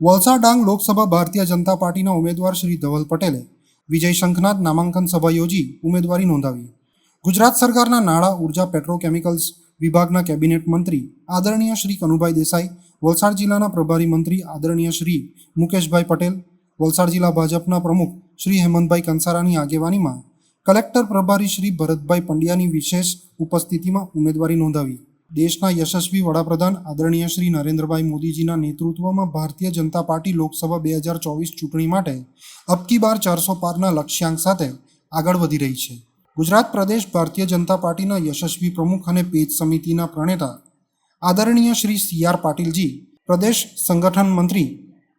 વલસાડ ડાંગ લોકસભા ભારતીય જનતા પાર્ટીના ઉમેદવાર શ્રી ધવલ પટેલે વિજય શંખનાથ નામાંકન સભા યોજી ઉમેદવારી નોંધાવી. ગુજરાત સરકારના નાણાં, ઊર્જા, પેટ્રોકેમિકલ્સ વિભાગના કેબિનેટ મંત્રી આદરણીય શ્રી કનુભાઈ દેસાઈ, વલસાડ જિલ્લાના પ્રભારી મંત્રી આદરણીય શ્રી મુકેશભાઈ પટેલ, વલસાડ જિલ્લા ભાજપના પ્રમુખ શ્રી હેમંતભાઈ કંસારાની આગેવાનીમાં કલેક્ટર પ્રભારી શ્રી ભરતભાઈ પંડ્યાની વિશેષ ઉપસ્થિતિમાં ઉમેદવારી નોંધાવી. દેશના યશસ્વી વડાપ્રધાન આદરણીય શ્રી નરેન્દ્રભાઈ મોદીજીના નેતૃત્વમાં ભારતીય જનતા પાર્ટી લોકસભા બે હજાર ચોવીસ ચૂંટણી માટે અબકી બાર ચારસો પારના લક્ષ્યાંક સાથે આગળ વધી રહી છે. ગુજરાત પ્રદેશ ભારતીય જનતા પાર્ટીના યશસ્વી પ્રમુખ અને પેજ સમિતિના પ્રણેતા આદરણીય શ્રી સી આર પાટીલજી, પ્રદેશ સંગઠન મંત્રી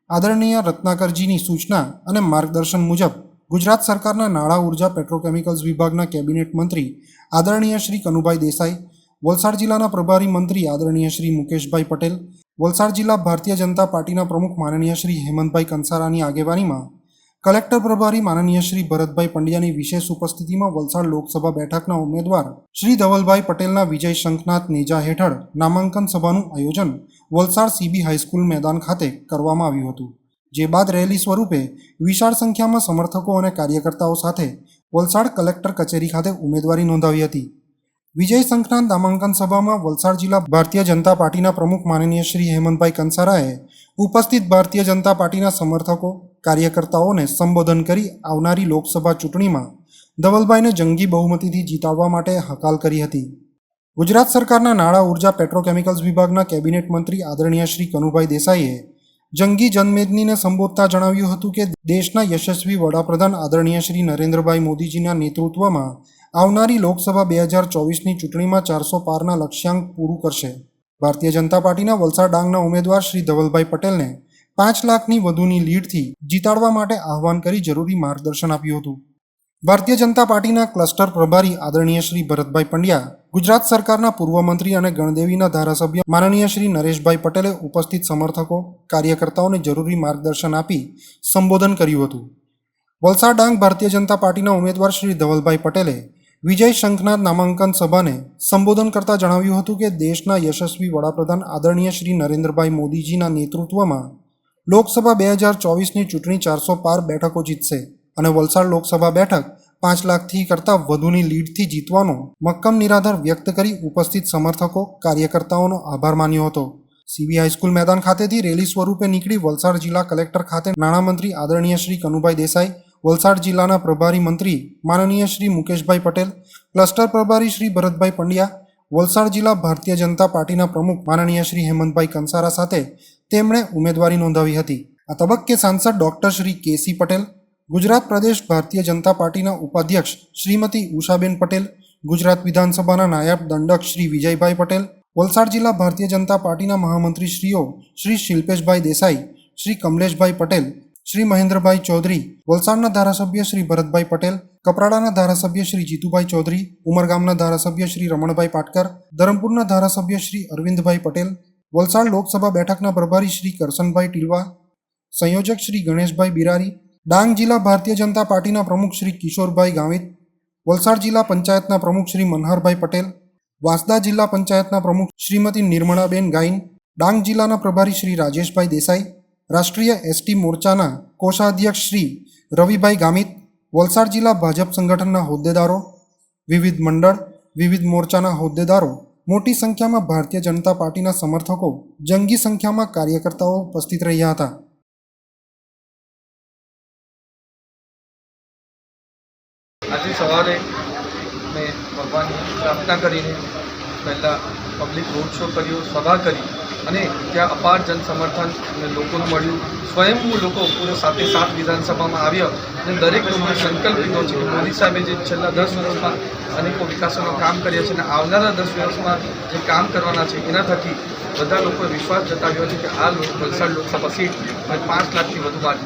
આદરણીય રત્નાકરજીની સૂચના અને માર્ગદર્શન મુજબ ગુજરાત સરકારના નાણાં ઊર્જા પેટ્રોકેમિકલ્સ વિભાગના કેબિનેટ મંત્રી આદરણીય શ્રી કનુભાઈ દેસાઈ વલસાડ જિલ્લાના પ્રભારી મંત્રી આદરણીય શ્રી મુકેશભાઈ પટેલ, વલસાડ જિલ્લા ભારતીય જનતા પાર્ટીના પ્રમુખ માનનીય શ્રી હેમંતભાઈ કંસારાની આગેવાનીમાં કલેક્ટર પ્રભારી માનનીય શ્રી ભરતભાઈ પંડ્યાની વિશેષ ઉપસ્થિતિમાં વલસાડ લોકસભા બેઠકના ઉમેદવાર શ્રી ધવલભાઈ પટેલના વિજય શંખનાથ નેજા હેઠળ નામાંકન સભાનું આયોજન વલસાડ સીબી હાઈસ્કૂલ મેદાન ખાતે કરવામાં આવ્યું હતું. જે બાદ રેલી સ્વરૂપે વિશાળ સંખ્યામાં સમર્થકો અને કાર્યકર્તાઓ સાથે વલસાડ કલેક્ટર કચેરી ખાતે ઉમેદવારી નોંધાવી હતી. વિજય સંક્રાંત નામાંકન સભામાં વલસાડ જિલ્લા ભારતીય જનતા પાર્ટીના પ્રમુખ માનનીય શ્રી હેમંતભાઈ કંસારાએ ઉપસ્થિત ભારતીય જનતા પાર્ટીના સમર્થકો, કાર્યકર્તાઓને સંબોધન કરી આવનારી લોકસભા ચૂંટણીમાં ધવલભાઈને જંગી બહુમતીથી જીતાડવા માટે હકાલ કરી હતી. ગુજરાત સરકારના નાણાં ઊર્જા પેટ્રોકેમિકલ્સ વિભાગના કેબિનેટ મંત્રી આદરણીય શ્રી કનુભાઈ દેસાઈએ જંગી જનમેદનીને સંબોધતા જણાવ્યું હતું કે દેશના યશસ્વી વડાપ્રધાન આદરણીય શ્રી નરેન્દ્રભાઈ મોદીજીના નેતૃત્વમાં આવનારી લોકસભા બે હજાર ચોવીસની ચૂંટણીમાં ચારસો પારના લક્ષ્યાંક પૂરું કરશે. ભારતીય જનતા પાર્ટીના વલસાડ ડાંગના ઉમેદવાર શ્રી ધવલભાઈ પટેલને પાંચ લાખની વધુની લીડથી જીતાડવા માટે આહવાન કરી જરૂરી માર્ગદર્શન આપ્યું હતું. ભારતીય જનતા પાર્ટીના ક્લસ્ટર પ્રભારી આદરણીય શ્રી ભરતભાઈ પંડ્યા, ગુજરાત સરકારના પૂર્વ મંત્રી અને ગણદેવીના ધારાસભ્ય માનનીય શ્રી નરેશભાઈ પટેલે ઉપસ્થિત સમર્થકો, કાર્યકર્તાઓને જરૂરી માર્ગદર્શન આપી સંબોધન કર્યું હતું. વલસાડ ડાંગ ભારતીય જનતા પાર્ટીના ઉમેદવાર શ્રી ધવલભાઈ પટેલે વિજય શંખનાથ નામાંકન સભાને સંબોધન કરતા જણાવ્યું હતું કે દેશના યશસ્વી વડાપ્રધાન આદરણીય શ્રી નરેન્દ્રભાઈ મોદીજીના નેતૃત્વમાં લોકસભા બે હજાર ચોવીસની ચૂંટણી ચારસો પાર બેઠકો જીતશે અને વલસાડ લોકસભા બેઠક પાંચ લાખથી કરતાં વધુની લીડથી જીતવાનો મક્કમ નિરાધાર વ્યક્ત કરી ઉપસ્થિત સમર્થકો, કાર્યકર્તાઓનો આભાર માન્યો હતો. સીબી હાઈસ્કૂલ મેદાન ખાતેથી રેલી સ્વરૂપે નીકળી વલસાડ જિલ્લા કલેક્ટર ખાતે નાણામંત્રી આદરણીય શ્રી કનુભાઈ દેસાઈ વલસાડ જિલ્લાના પ્રભારી મંત્રી માનનીય શ્રી મુકેશભાઈ પટેલ, ક્લસ્ટર પ્રભારી શ્રી ભરતભાઈ પંડ્યા, વલસાડ જિલ્લા ભારતીય જનતા પાર્ટીના પ્રમુખ માનનીય શ્રી હેમંતભાઈ કંસારા સાથે તેમણે ઉમેદવારી નોંધાવી હતી. આ તબક્કે સાંસદ ડોક્ટર શ્રી કેસી પટેલ, ગુજરાત પ્રદેશ ભારતીય જનતા પાર્ટીના ઉપાધ્યક્ષ શ્રીમતી ઉષાબેન પટેલ, ગુજરાત વિધાનસભાના નાયબ દંડક શ્રી વિજયભાઈ પટેલ, વલસાડ જિલ્લા ભારતીય જનતા પાર્ટીના મહામંત્રી શ્રીઓ શ્રી શિલ્પેશભાઈ દેસાઈ, શ્રી કમલેશભાઈ પટેલ શ્રી મહેન્દ્રભાઈ ચૌધરી, વલસાડના ધારાસભ્ય શ્રી ભરતભાઈ પટેલ, કપરાડાના ધારાસભ્ય શ્રી જીતુભાઈ ચૌધરી, ઉમરગામના ધારાસભ્ય શ્રી રમણભાઈ પાટકર, ધરમપુરના ધારાસભ્ય શ્રી અરવિંદભાઈ પટેલ, વલસાડ લોકસભા બેઠકના પ્રભારી શ્રી કરશનભાઈ ટીલવા, સંયોજક શ્રી ગણેશભાઈ બિરારી, ડાંગ જિલ્લા ભારતીય જનતા પાર્ટીના પ્રમુખ શ્રી કિશોરભાઈ ગામિત વલસાડ જિલ્લા પંચાયતના પ્રમુખ શ્રી મનહરભાઈ પટેલ, વાંસદા જિલ્લા પંચાયતના પ્રમુખ શ્રીમતી નિર્મળાબેન ગાઈન ડાંગ જિલ્લાના પ્રભારી શ્રી રાજેશભાઈ દેસાઈ રાષ્ટ્રીય એસટી મોરચાના કોષાધ્યક્ષ શ્રી રવિભાઈ ગામિત વલસાડ જિલ્લા ભાજપ સંગઠનના હોદ્દેદારો વિવિધ મંડળ વિવિધ મોરચાના હોદ્દેદારો મોટી સંખ્યામાં ભારતીય જનતા પાર્ટીના સમર્થકો જંગી સંખ્યામાં કાર્યકર્તાઓ ઉપસ્થિત રહ્યા હતા આજે સવારે મેં ભગવાનની પ્રાર્થના કરીને પહેલાં પબ્લિક રોડ શો કર્યો, સભા કરી અને ત્યાં અપાર જન સમર્થન અને લોકોનું મળ્યું. સ્વયંભૂ લોકો પૂરે સાથે સાત વિધાનસભામાં આવ્યા અને દરેક લોકોએ સંકલ્પ લીધો છે મોદી સાહેબે જે છેલ્લા દસ વર્ષમાં અનેકો વિકાસોના કામ કર્યા છે અને આવનારા દસ વર્ષમાં જે કામ કરવાના છે એના થકી બધા લોકોએ વિશ્વાસ જતાવ્યો છે કે આ વલસાડ લોકસભા સીટ પાંચ લાખથી વધુ બાદ